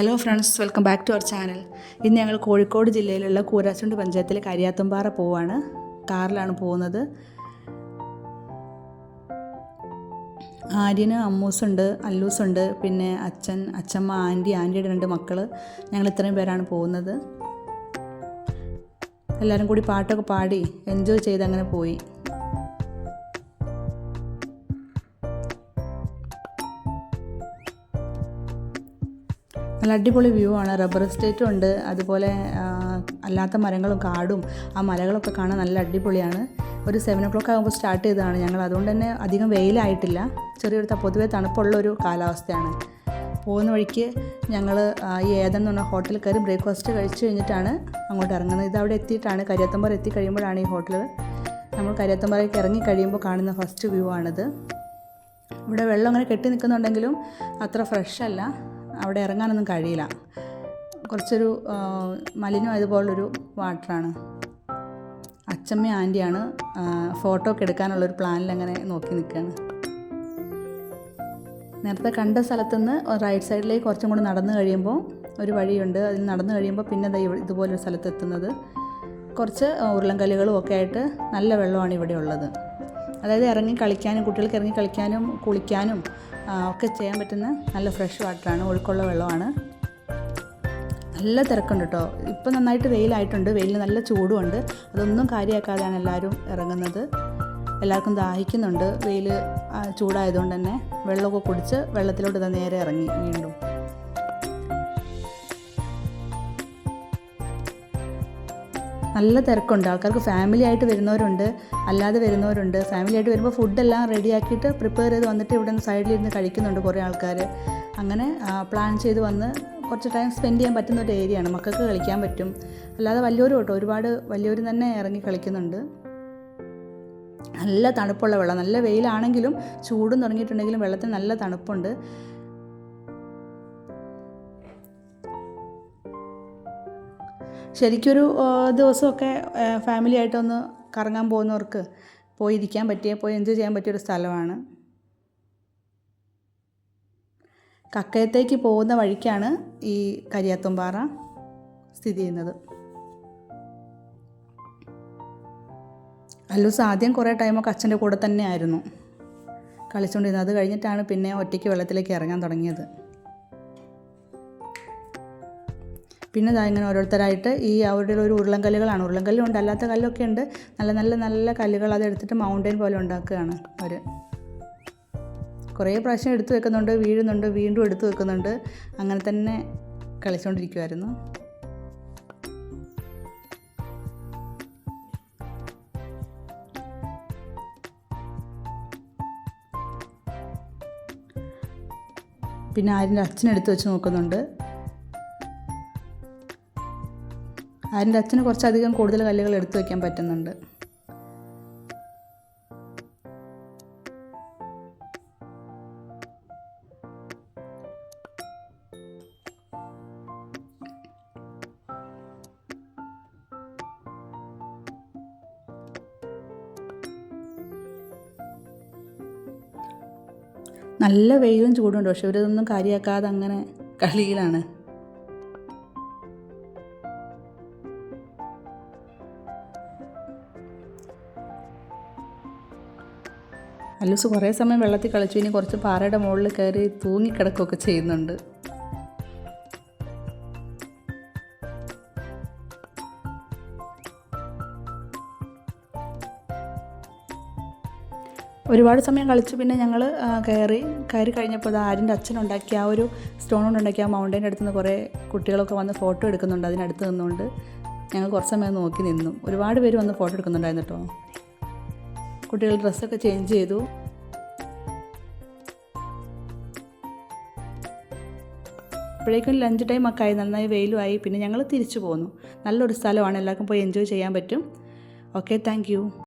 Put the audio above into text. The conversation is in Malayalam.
Hello friends welcome back to our channel ഇന്ന് ഞങ്ങൾ കോഴിക്കോട് ജില്ലയിലുള്ള കൂരാച്ചുണ്ട് പഞ്ചായത്തിലെ കരിയാത്തുംപാറ പോവാണ്. കാറിലാണ് പോകുന്നത്. ആര്യന് അമ്മൂസുണ്ട് അല്ലൂസുണ്ട് പിന്നെ അച്ഛൻ അച്ഛമ്മ ആന്റി ആന്റിയുടെ രണ്ട് മക്കൾ ഞങ്ങൾ ഇത്രയും പേരാണ് പോകുന്നത്. എല്ലാവരും കൂടി പാട്ടൊക്കെ പാടി എൻജോയ് ചെയ്ത് അങ്ങനെ പോയി. നല്ല അടിപൊളി വ്യൂ ആണ്. റബ്ബർ എസ്റ്റേറ്റും ഉണ്ട്. അതുപോലെ അല്ലാത്ത മരങ്ങളും കാടും ആ മലകളൊക്കെ കാണാൻ നല്ല അടിപൊളിയാണ്. ഒരു സെവൻ ഒ ക്ലോക്ക് ആകുമ്പോൾ സ്റ്റാർട്ട് ചെയ്തതാണ് ഞങ്ങൾ. അതുകൊണ്ട് തന്നെ അധികം വെയിലായിട്ടില്ല. ചെറിയൊരു പൊതുവെ തണുപ്പുള്ളൊരു കാലാവസ്ഥയാണ്. പോകുന്ന വഴിക്ക് ഞങ്ങൾ ഈ ഏതെന്ന് പറഞ്ഞ ഹോട്ടലിൽ കയറി ബ്രേക്ക്ഫാസ്റ്റ് കഴിച്ച് കഴിഞ്ഞിട്ടാണ് അങ്ങോട്ട് ഇറങ്ങുന്നത്. ഇത് അവിടെ എത്തിയിട്ടാണ് കരിയത്തമ്പറ എത്തി കഴിയുമ്പോഴാണ് ഈ ഹോട്ടൽ നമ്മൾ കരിയത്തമ്പറയ്ക്ക് ഇറങ്ങി കഴിയുമ്പോൾ കാണുന്ന ഫസ്റ്റ് വ്യൂ ആണിത്. ഇവിടെ വെള്ളം അങ്ങനെ കെട്ടി നിൽക്കുന്നുണ്ടെങ്കിലും അത്ര ഫ്രഷ് അല്ല. അവിടെ ഇറങ്ങാനൊന്നും കഴിയില്ല. കുറച്ചൊരു മലിനം മലിനമായതുപോലൊരു വാട്ടറാണ്. അച്ചമ്മ ആന്റിയാണ് ഫോട്ടോ ഒക്കെ എടുക്കാനുള്ളൊരു പ്ലാനിൽ അങ്ങനെ നോക്കി നിൽക്കുകയാണ് നേരത്തെ കണ്ട സ്ഥലത്തുനിന്ന് റൈറ്റ് സൈഡിലേക്ക് കുറച്ചും കൂടി നടന്നു കഴിയുമ്പോൾ ഒരു വഴിയുണ്ട്. അതിൽ നടന്നു കഴിയുമ്പോൾ പിന്നെ ഇതുപോലൊരു സ്ഥലത്ത് എത്തുന്നത്. കുറച്ച് ഉരുളൻകല്ലുകളും ഒക്കെ ആയിട്ട് നല്ല വെള്ളമാണ് ഇവിടെ ഉള്ളത്. അതായത് ഇറങ്ങി കളിക്കാനും കുട്ടികൾക്ക് ഇറങ്ങി കളിക്കാനും കുളിക്കാനും ഒക്കെ ചെയ്യാൻ പറ്റുന്ന നല്ല ഫ്രഷ് വാട്ടറാണ് ഒഴുക്കുള്ള വെള്ളമാണ്. നല്ല തിരക്കുണ്ട് കേട്ടോ ഇപ്പം നന്നായിട്ട് വെയിലായിട്ടുണ്ട്. വെയിൽ നല്ല ചൂടുമുണ്ട് അതൊന്നും കാര്യമാക്കാതെയാണ് എല്ലാവരും ഇറങ്ങുന്നത്. എല്ലാവർക്കും ദാഹിക്കുന്നുണ്ട്. വെയിൽ ചൂടായതുകൊണ്ട് തന്നെ വെള്ളമൊക്കെ കുടിച്ച് വെള്ളത്തിലോട്ട് നേരെ ഇറങ്ങി വീണ്ടും. നല്ല തിരക്കുണ്ട്. ആൾക്കാർക്ക് ഫാമിലി ആയിട്ട് വരുന്നവരുണ്ട് അല്ലാതെ വരുന്നവരുണ്ട്. ഫാമിലി ആയിട്ട് വരുമ്പോൾ ഫുഡെല്ലാം റെഡിയാക്കിയിട്ട് പ്രിപ്പയർ ചെയ്ത് വന്നിട്ട് ഇവിടെ നിന്ന് സൈഡിലിരുന്ന് കഴിക്കുന്നുണ്ട് കുറേ ആൾക്കാർ അങ്ങനെ പ്ലാൻ ചെയ്ത് വന്ന് കുറച്ച് ടൈം സ്പെൻഡ് ചെയ്യാൻ പറ്റുന്ന ഒരു ഏരിയയാണ് മക്കൾക്ക് കളിക്കാൻ പറ്റും. അല്ലാതെ വലിയൊരു കേട്ടോ ഒരുപാട് വലിയൊരു തന്നെ ഇറങ്ങി കളിക്കുന്നുണ്ട്. നല്ല തണുപ്പുള്ള വെള്ളം. നല്ല വെയിലാണെങ്കിലും ചൂടും തുടങ്ങിയിട്ടുണ്ടെങ്കിലും വെള്ളത്തിന് നല്ല തണുപ്പുണ്ട്. ശരിക്കൊരു ദിവസമൊക്കെ ഫാമിലി ആയിട്ടൊന്ന് കറങ്ങാൻ പോകുന്നവർക്ക് പോയി ഇരിക്കാൻ പറ്റിയ പോയി എൻജോയ് ചെയ്യാൻ പറ്റിയ ഒരു സ്ഥലമാണ്. കക്കയത്തേക്ക് പോകുന്ന വഴിക്കാണ് ഈ കരിയാത്തുംപാറ സ്ഥിതി ചെയ്യുന്നത്. അല്ലൂസ് ആദ്യം കുറേ ടൈമൊക്കെ അച്ഛന്റെ കൂടെ തന്നെ ആയിരുന്നു കളിച്ചുകൊണ്ടിരുന്നത്. അത് കഴിഞ്ഞിട്ടാണ് പിന്നെ ഒറ്റയ്ക്ക് വെള്ളത്തിലേക്ക് ഇറങ്ങാൻ തുടങ്ങിയത്. പിന്നെ ഇതാ ഇങ്ങനെ ഓരോരുത്തരായിട്ട് ഈ അവരുടെ ഒരു ഉരുളൻ കല്ലുകളാണ് ഉരുളൻ കല്ലുണ്ട് അല്ലാത്ത കല്ലൊക്കെ ഉണ്ട്. നല്ല നല്ല നല്ല കല്ലുകൾ അതെടുത്തിട്ട് മൗണ്ടൻ പോലെ ഉണ്ടാക്കുകയാണ് അവർ കുറേ പ്രാവശ്യം എടുത്തു വെക്കുന്നുണ്ട് വീഴുന്നുണ്ട് വീണ്ടും എടുത്തു വെക്കുന്നുണ്ട്. അങ്ങനെ തന്നെ കളിച്ചുകൊണ്ടിരിക്കുമായിരുന്നു പിന്നെ ആരിന്റെ എടുത്തു വെച്ച് നോക്കുന്നുണ്ട്. ആരിന്റെ അച്ഛന് കുറച്ചധികം കൂടുതൽ കല്ലുകൾ എടുത്തു വയ്ക്കാൻ പറ്റുന്നുണ്ട്. നല്ല വെയിലും ചൂടുണ്ട് പക്ഷെ ഇവരിതൊന്നും കാര്യമാക്കാതെ അങ്ങനെ കളിയിലാണ്. അല്ലൂസ് കുറേ സമയം വെള്ളത്തിൽ കളിച്ചു. ഇനി കുറച്ച് പാറയുടെ മുകളിൽ കയറി തൂങ്ങിക്കിടക്കുകയൊക്കെ ചെയ്യുന്നുണ്ട്. ഒരുപാട് സമയം കളിച്ച്. പിന്നെ ഞങ്ങൾ കയറി കയറി കഴിഞ്ഞപ്പോൾ ആരിന്റെ അച്ഛനുണ്ടാക്കിയ ആ ഒരു സ്റ്റോൺ കൊണ്ടുണ്ടാക്കിയ ആ മൗണ്ടൈന്റെ അടുത്ത് നിന്ന് കുറേ കുട്ടികളൊക്കെ വന്ന് ഫോട്ടോ എടുക്കുന്നുണ്ട്. അതിനടുത്ത് നിന്നുകൊണ്ട് ഞങ്ങൾ കുറച്ച് സമയം നോക്കി നിന്നു. ഒരുപാട് പേര് വന്ന് ഫോട്ടോ എടുക്കുന്നുണ്ടായിരുന്നു കേട്ടോ. കുട്ടികൾ ഡ്രസ്സൊക്കെ ചേഞ്ച് ചെയ്തു. അപ്പോഴേക്കും ലഞ്ച് ടൈം ഒക്കെ ആയി നന്നായി വെയിലുമായി പിന്നെ ഞങ്ങൾ തിരിച്ചു പോന്നു. നല്ലൊരു സ്ഥലമാണ് എല്ലാവർക്കും പോയി എൻജോയ് ചെയ്യാൻ പറ്റും. Okay thank